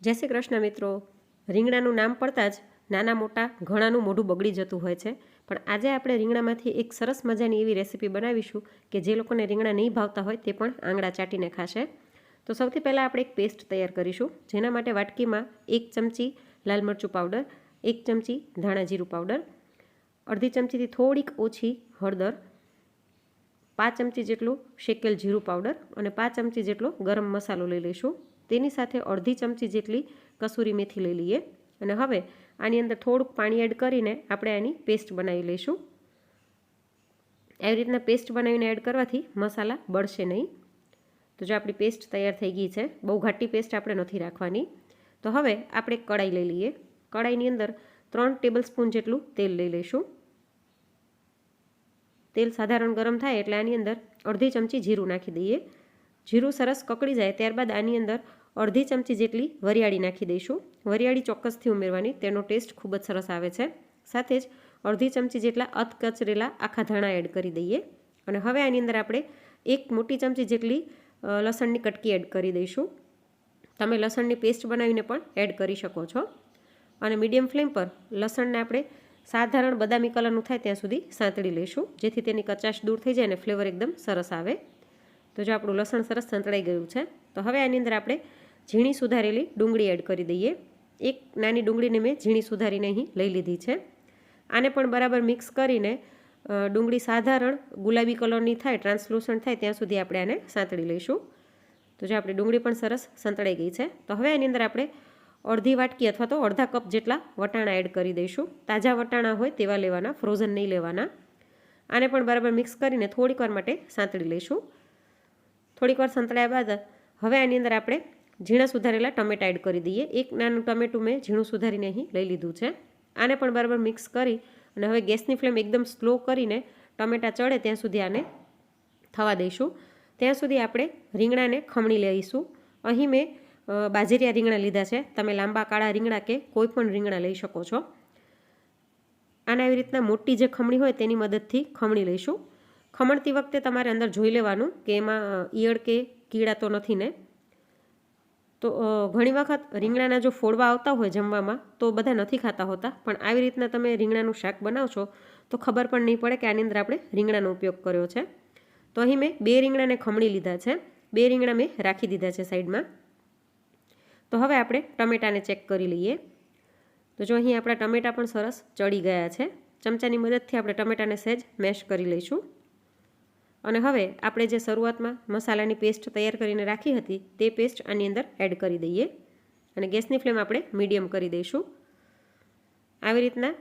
જય શ્રી કૃષ્ણ મિત્રો. રીંગણાનું નામ પડતાં જ નાના મોટા ઘણાનું મોઢું બગડી જતું હોય છે. પણ આજે આપણે રીંગણામાંથી એક સરસ મજાની એવી રેસીપી બનાવીશું કે જે લોકોને રીંગણા નહીં ભાવતા હોય તે પણ આંગળા ચાટીને ખાશે. તો સૌથી પહેલાં આપણે એક પેસ્ટ તૈયાર કરીશું. જેના માટે વાટકીમાં એક ચમચી લાલ મરચું પાવડર, એક ચમચી ધાણા જીરું પાવડર, અડધી ચમચીથી થોડીક ઓછી હળદર, પાંચ ચમચી જેટલું શેકેલ જીરું પાવડર અને પાંચ ચમચી જેટલો ગરમ મસાલો લઈ લઈશું. તેની સાથે અડધી ચમચી જેટલી કસૂરી મેથી લઈ લઈએ. અને હવે આની અંદર થોડુંક પાણી એડ કરીને આપણે આની પેસ્ટ બનાવી લઈશું. આવી રીતના પેસ્ટ બનાવીને એડ કરવાથી મસાલા બળશે નહીં. તો જો આપણી પેસ્ટ તૈયાર થઈ ગઈ છે, બહુ ઘાટી પેસ્ટ આપણે નથી રાખવાની. તો હવે આપણે કડાઈ લઈ લઈએ. કડાઈની અંદર ત્રણ ટેબલ સ્પૂન જેટલું તેલ લઈ લઈશું. તેલ સાધારણ ગરમ થાય એટલે આની અંદર અડધી ચમચી જીરું નાખી દઈએ. જીરું સરસ કકડી જાય ત્યારબાદ આની અંદર અડધી ચમચી જેટલી વરિયાળી નાખી દઈશું. વરિયાળી ચોક્કસથી ઉમેરવાની. તેનો ટેસ્ટ ખૂબ જ સરસ આવે છે. સાથે જ અડધી ચમચી જેટલા અધ કચરેલા આખા ધાણા એડ કરી દઈએ. અને હવે આની અંદર આપણે એક મોટી ચમચી જેટલી લસણની કટકી એડ કરી દઈશું. તમે લસણની પેસ્ટ બનાવીને પણ એડ કરી શકો છો. અને મીડિયમ ફ્લેમ પર લસણને આપણે સાધારણ બદામી કલરનું થાય ત્યાં સુધી સાંતળી લઈશું, જેથી તેની કચાશ દૂર થઈ જાય અને ફ્લેવર એકદમ સરસ આવે. તો જો આપણું લસણ સરસ સંતળાઈ ગયું છે, તો હવે આની અંદર આપણે ઝીણી સુધારેલી ડુંગળી એડ કરી દઈએ. એક નાની ડુંગળીને મેં ઝીણી સુધારીને અહીં લઈ લીધી છે. આને પણ બરાબર મિક્સ કરીને ડુંગળી સાધારણ ગુલાબી કલરની થાય, ટ્રાન્સલુસન્ટ થાય, ત્યાં સુધી આપણે આને સાંતળી લઈશું. તો જો આપણી ડુંગળી પણ સરસ સંતળાઈ ગઈ છે. તો હવે એની અંદર આપણે અડધી વાટકી અથવા તો અડધા કપ જેટલા વટાણા એડ કરી દઈશું. તાજા વટાણા હોય તેવા લેવાના, ફ્રોઝન નહીં લેવાના. આને પણ બરાબર મિક્સ કરીને થોડીક માટે સાંતળી લઈશું. થોડીક સંતળાયા બાદ હવે આની અંદર આપણે ઝીણા સુધારેલા ટમેટા એડ કરી દઈએ. એક નાનું ટમેટું મેં ઝીણું સુધારીને અહીં લઈ લીધું છે. આને પણ બરાબર મિક્સ કરી અને હવે ગેસની ફ્લેમ એકદમ સ્લો કરીને ટમેટા ચડે ત્યાં સુધી આને થવા દઈશું. ત્યાં સુધી આપણે રીંગણાને ખમણી લઈશું. અહીં મેં બાજરિયા રીંગણા લીધા છે. તમે લાંબા કાળા રીંગણા કે કોઈ પણ રીંગણા લઈ શકો છો. આને આવી રીતના મોટી જે ખમણી હોય તેની મદદથી ખમણી લઈશું. ખમણતી વખતે તમારે અંદર જોઈ લેવાનું કે એમાં ઈયળ કે કીડા તો નથી ને? તો ઘણી વખત રીંગણાના જો ફોડવા આવતા હોય જમવામાં, તો બધા નથી ખાતા હોતા. પણ આવી રીતના તમે રીંગણાનું શાક બનાવશો, તો ખબર પણ નહીં પડે કે આની અંદર આપણે રીંગણાનો ઉપયોગ કર્યો છે. તો અહીં મેં બે રીંગણાને ખમણી લીધા છે. બે રીંગણા મેં રાખી દીધા છે સાઈડમાં. તો હવે આપણે ટમેટાને ચેક કરી લઈએ. તો જો અહીં આપણા ટમેટા પણ સરસ ચડી ગયા છે. ચમચાની મદદથી આપણે ટમેટાને સહેજ મેશ કરી લઈશું. અને હવે આપણે જે શરૂઆતમાં મસાલાની પેસ્ટ તૈયાર કરીને રાખી હતી તે પેસ્ટ આની અંદર એડ કરી દઈએ. અને ગેસની ફ્લેમ આપણે મીડિયમ કરી દઈશું. આવી રીતના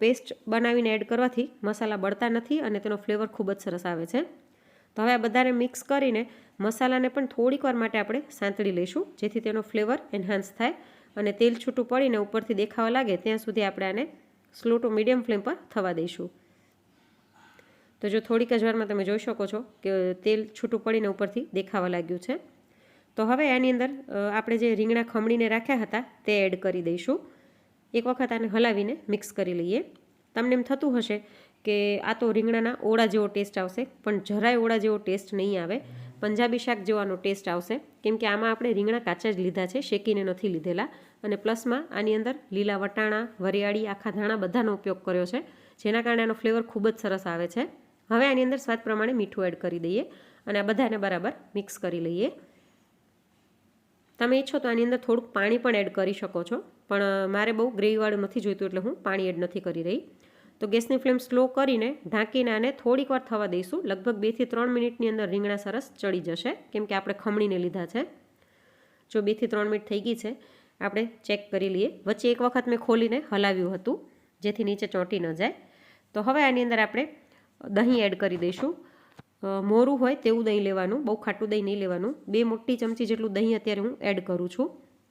પેસ્ટ બનાવીને એડ કરવાથી મસાલા બળતા નથી અને તેનો ફ્લેવર ખૂબ જ સરસ આવે છે. તો હવે આ બધાને મિક્સ કરીને મસાલાને પણ થોડીક વાર માટે આપણે સાંતળી લઈશું, જેથી તેનો ફ્લેવર એન્હાન્સ થાય અને તેલ છૂટું પડીને ઉપરથી દેખાવા લાગે ત્યાં સુધી આપણે આને સ્લો ટુ મીડિયમ ફ્લેમ પર થવા દઈશું. તો જો થોડીક જ વારમાં તમે જોઈ શકો છો કે તેલ છૂટું પડીને ઉપરથી દેખાવા લાગ્યું છે. તો હવે આની અંદર આપણે જે રીંગણા ખમણીને રાખ્યા હતા તે એડ કરી દઈશું. એક વખત આને હલાવીને મિક્સ કરી લઈએ. તમને એમ થતું હશે કે આ તો રીંગણાના ઓળા જેવો ટેસ્ટ આવશે, પણ જરાય ઓળા જેવો ટેસ્ટ નહીં આવે. પંજાબી શાક જેવાનો ટેસ્ટ આવશે. કેમ કે આમાં આપણે રીંગણા કાચા જ લીધા છે, શેકીને નથી લીધેલા. અને પ્લસમાં આની અંદર લીલા વટાણા, વરિયાળી, આખા ધાણા બધાનો ઉપયોગ કર્યો છે, જેના કારણે આનો ફ્લેવર ખૂબ જ સરસ આવે છે. હવે આની અંદર સ્વાદ પ્રમાણે મીઠું એડ કરી દઈએ અને આ બધાને બરાબર મિક્સ કરી લઈએ. તમે ઈચ્છો તો આની અંદર થોડુંક પાણી પણ એડ કરી શકો છો, પણ મારે બહુ ગ્રેવીવાળું નથી જોઈતું એટલે હું પાણી એડ નથી કરી રહી. તો ગેસની ફ્લેમ સ્લો કરીને ઢાંકીને આને થોડીક વાર થવા દઈશું. લગભગ બેથી ત્રણ મિનિટની અંદર રીંગણા સરસ ચડી જશે, કેમ કે આપણે ખમણીને લીધા છે. જો બેથી ત્રણ મિનિટ થઈ ગઈ છે, આપણે ચેક કરી લઈએ. વચ્ચે એક વખત મેં ખોલીને હલાવ્યું હતું, જેથી નીચે ચોંટી ન જાય. તો હવે આની અંદર આપણે દહીં એડ કરી દઈશું. મોરું હોય તેવું દહીં લેવાનું, બહુ ખાટું દહીં નહીં લેવાનું. બે મોટી ચમચી જેટલું દહીં અત્યારે હું એડ કરું છું.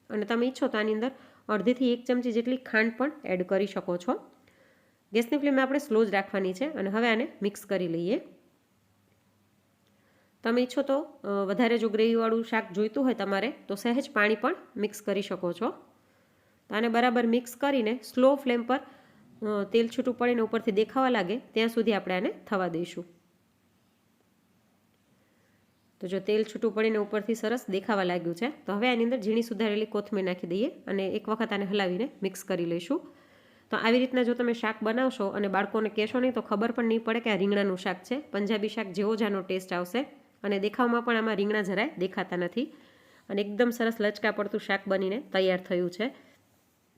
અને તમે ઈચ્છો તો આની અંદર અડધીથી એક ચમચી જેટલી ખાંડ પણ એડ કરી શકો છો. ગેસની ફ્લેમ આપણે સ્લો જ રાખવાની છે અને હવે આને મિક્સ કરી લઈએ. તમે ઈચ્છો તો વધારે જો ગ્રેવીવાળું શાક જોઈતું હોય તમારે, તો સહેજ પાણી પણ મિક્સ કરી શકો છો. તો આને બરાબર મિક્સ કરીને સ્લો ફ્લેમ પર તેલ છૂટું પડીને ઉપરથી દેખાવા લાગે, ત્યાં સુધી આપણે આને થવા દઈશું. તો જો તેલ છૂટું પડીને ઉપરથી સરસ દેખાવા લાગ્યું છે, તો હવે આની અંદર ઝીણી સુધારેલી કોથમીર નાખી દઈએ અને એક વખત આને હલાવીને મિક્સ કરી લઈશું. તો આવી રીતના જો તમે શાક બનાવશો અને બાળકોને કહેશો નહીં, તો ખબર પણ નહીં પડે કે આ રીંગણાનું શાક છે. પંજાબી શાક જેવો જ આનો ટેસ્ટ આવશે અને દેખાવમાં પણ આમાં રીંગણા જરાય દેખાતા નથી. અને એકદમ સરસ લચકા પડતું શાક બનીને તૈયાર થયું છે.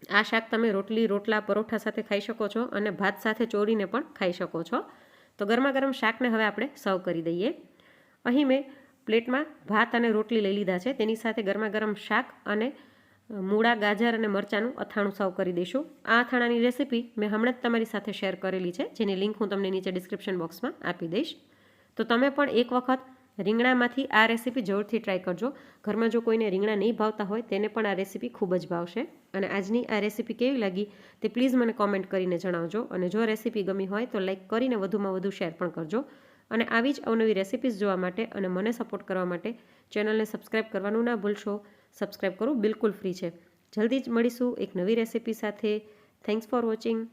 આ શાક તમે રોટલી, રોટલા, પરોઠા સાથે ખાઈ શકો છો અને ભાત સાથે ચોરીને પણ ખાઈ શકો છો. તો ગરમા ગરમ શાકને હવે આપણે સર્વ કરી દઈએ. અહીં મેં પ્લેટમાં ભાત અને રોટલી લઈ લીધા છે. તેની સાથે ગરમા ગરમ શાક અને મૂળા, ગાજર અને મરચાંનું અથાણું સર્વ કરી દઈશું. આ અથાણાની રેસીપી મેં હમણાં જ તમારી સાથે શેર કરેલી છે, જેની લિંક હું તમને નીચે ડિસ્ક્રિપ્શન બોક્સમાં આપી દઈશ. તો તમે પણ એક વખત રીંગણામાંથી આ રેસીપી જરૂરથી ટ્રાય કરજો. ઘરમાં જો કોઈને રીંગણા નહીં ભાવતા હોય, તેને પણ આ રેસીપી ખૂબ જ ભાવશે. અને આજની આ રેસીપી કેવી લાગી તે પ્લીઝ મને કોમેન્ટ કરીને જણાવજો. અને જો રેસીપી ગમી હોય તો લાઇક કરીને વધુમાં વધુ શેર પણ કરજો. અને આવી જ અવનવી રેસીપીઝ જોવા માટે અને મને સપોર્ટ કરવા માટે ચેનલને સબસ્ક્રાઈબ કરવાનું ના ભૂલશો. સબસ્ક્રાઈબ કરવું બિલકુલ ફ્રી છે. જલ્દી જ મળીશું એક નવી રેસીપી સાથે. Thanks for watching